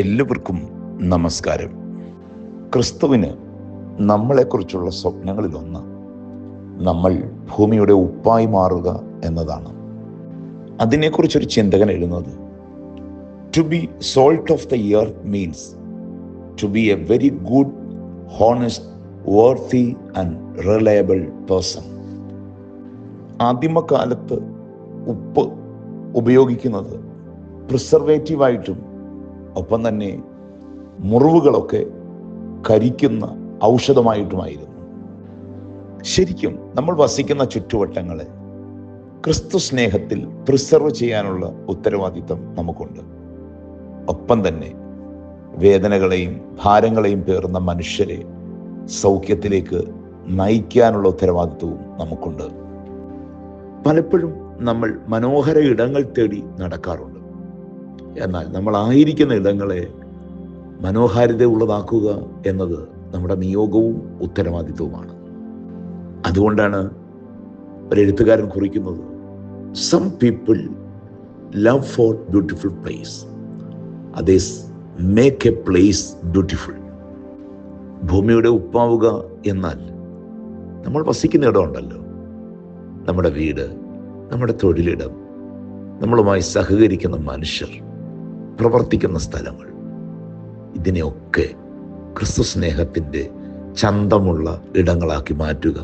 എല്ലാവർക്കും നമസ്കാരം. ക്രിസ്തുവിന് നമ്മളെക്കുറിച്ചുള്ള സ്വപ്നങ്ങളിലൊന്ന് നമ്മൾ ഭൂമിയുടെ ഉപ്പായി മാറുക എന്നതാണ്. അതിനെക്കുറിച്ചൊരു ചിന്തകൻ എഴുതുന്നത് to be salt of the earth means to be a very good honest worthy and reliable person ആദിമകാലത്ത് ഉപ്പ് ഉപയോഗിക്കുന്നത് പ്രിസർവേറ്റീവായിട്ടും ഒപ്പം തന്നെ മുറിവുകളൊക്കെ കരിക്കുന്ന ഔഷധമായിട്ടുമായിരുന്നു. ശരിക്കും നമ്മൾ വസിക്കുന്ന ചുറ്റുവട്ടങ്ങളെ ക്രിസ്തു സ്നേഹത്തിൽ പ്രിസർവ് ചെയ്യാനുള്ള ഉത്തരവാദിത്തം നമുക്കുണ്ട്. ഒപ്പം തന്നെ വേദനകളെയും ഭാരങ്ങളെയും പേറുന്ന മനുഷ്യരെ സൗഖ്യത്തിലേക്ക് നയിക്കാനുള്ള ഉത്തരവാദിത്വവും നമുക്കുണ്ട്. പലപ്പോഴും നമ്മൾ മനോഹര ഇടങ്ങൾ തേടി നടക്കാറുണ്ട്. എന്നാൽ നമ്മൾ ആയിരിക്കുന്ന ഇടങ്ങളെ മനോഹാരിത ഉള്ളതാക്കുക എന്നത് നമ്മുടെ നിയോഗവും ഉത്തരവാദിത്വവുമാണ്. അതുകൊണ്ടാണ് ഒരെഴുത്തുകാരൻ കുറിക്കുന്നത് some people love for beautiful place അതേ മേക്ക് എ പ്ലേസ് ബ്യൂട്ടിഫുൾ ഭൂമിയുടെ ഉപ്പാവുക എന്നാൽ നമ്മൾ വസിക്കുന്ന ഇടമുണ്ടല്ലോ. നമ്മുടെ വീട് നമ്മുടെ തൊഴിലിടം നമ്മളുമായി സഹകരിക്കുന്ന മനുഷ്യർ. പ്രവർത്തിക്കുന്ന സ്ഥലങ്ങൾ. ഇതിനെയൊക്കെ ക്രിസ്തു സ്നേഹത്തിന്റെ ചന്തമുള്ള ഇടങ്ങളാക്കി മാറ്റുക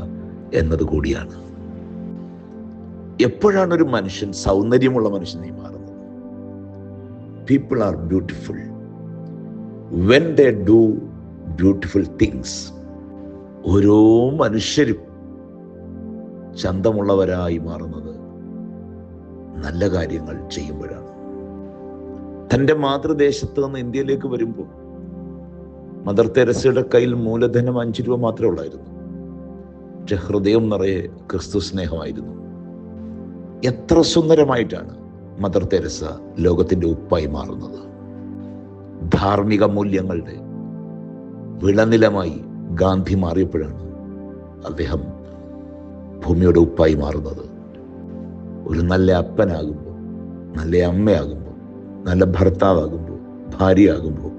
എന്നത് കൂടിയാണ് എപ്പോഴാണ് ഒരു മനുഷ്യൻ സൗന്ദര്യമുള്ള മനുഷ്യനായി മാറുന്നത്? People are beautiful when they do beautiful things ഓരോ മനുഷ്യരും ചന്തമുള്ളവരായി മാറുന്നത് നല്ല കാര്യങ്ങൾ ചെയ്യുമ്പോഴാണ്. തന്റെ മാതൃദേശത്ത് നിന്ന് ഇന്ത്യയിലേക്ക് വരുമ്പോൾ മദർ തെരസയുടെ കയ്യിൽ മൂലധനം അഞ്ച് രൂപ മാത്രമേ ഉള്ളായിരുന്നു. പക്ഷെ ഹൃദയം നിറയെ ക്രിസ്തു സ്നേഹമായിരുന്നു. എത്ര സുന്ദരമായിട്ടാണ് മദർ തെരസ ലോകത്തിന്റെ ഉപ്പായി മാറുന്നത്. ധാർമ്മിക മൂല്യങ്ങളുടെ വിളനിലമായി ഗാന്ധി മാറിയപ്പോഴാണ് അദ്ദേഹം ഭൂമിയുടെ ഉപ്പായി മാറുന്നത്. ഒരു നല്ല അപ്പനാകുമ്പോൾ നല്ല അമ്മയാകുമ്പോൾ നല്ല ഭർത്താവാകുമ്പോൾ ഭാര്യയാകുമ്പോൾ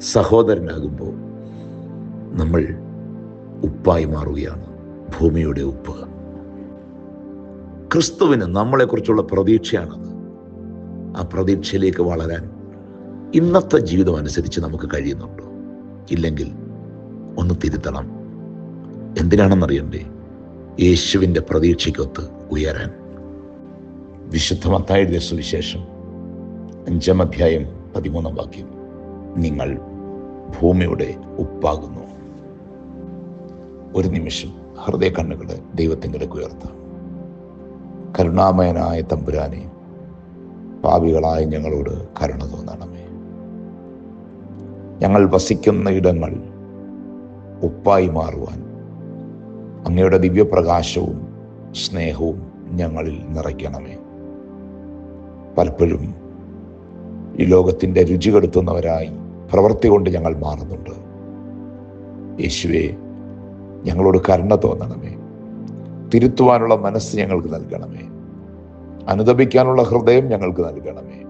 സഹോദരനാകുമ്പോൾ നമ്മൾ ഉപ്പായി മാറുകയാണ് ഭൂമിയുടെ ഉപ്പ്. ക്രിസ്തുവിന് നമ്മളെക്കുറിച്ചുള്ള പ്രതീക്ഷയാണത്. ആ പ്രതീക്ഷയിലേക്ക് വളരാൻ ഇന്നത്തെ ജീവിതം അനുസരിച്ച് നമുക്ക് കഴിയുന്നുണ്ടോ? ഇല്ലെങ്കിൽ ഒന്ന് തിരുത്തണം. എന്തിനാണെന്നറിയണ്ടേ? യേശുവിന്റെ പ്രതീക്ഷയ്ക്കൊത്ത് ഉയരാൻ. വിശുദ്ധമത്തായ സുവിശേഷം അഞ്ചാം അധ്യായം പതിമൂന്നാം വാക്യം. നിങ്ങൾ ഭൂമിയുടെ ഉപ്പാകുന്നു. ഒരു നിമിഷം ഹൃദയ കണ്ണുകളെ ദൈവത്തിങ്കിലേക്ക് ഉയർത്താം. കരുണാമയനായ തമ്പുരാനെ പാപികളായ ഞങ്ങളോട് കരുണ തോന്നണമേ. ഞങ്ങൾ വസിക്കുന്ന ഇടങ്ങൾ ഉപ്പായി മാറുവാൻ അങ്ങയുടെ ദിവ്യപ്രകാശവും സ്നേഹവും ഞങ്ങളിൽ നിറയ്ക്കണമേ. പലപ്പോഴും ഈ ലോകത്തിന്റെ രുചി കെടുത്തുന്നവരായി പ്രവൃത്തി കൊണ്ട് ഞങ്ങൾ മാറുന്നുണ്ട്. യേശുവെ ഞങ്ങളോട് കരുണ തോന്നണമേ. തിരുത്തുവാനുള്ള മനസ്സ് ഞങ്ങൾക്ക് നൽകണമേ. അനുദപിക്കാനുള്ള ഹൃദയം ഞങ്ങൾക്ക് നൽകണമേ.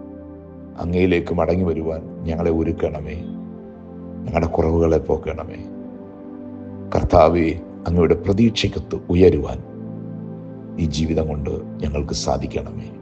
അങ്ങയിലേക്ക് മടങ്ങി വരുവാൻ ഞങ്ങളെ ഒരുക്കണമേ. ഞങ്ങളുടെ കുറവുകളെ പോക്കണമേ. കർത്താവെ അങ്ങയുടെ പ്രതീക്ഷയ്ക്കത്ത് ഉയരുവാൻ ഈ ജീവിതം കൊണ്ട് ഞങ്ങൾക്ക് സാധിക്കണമേ.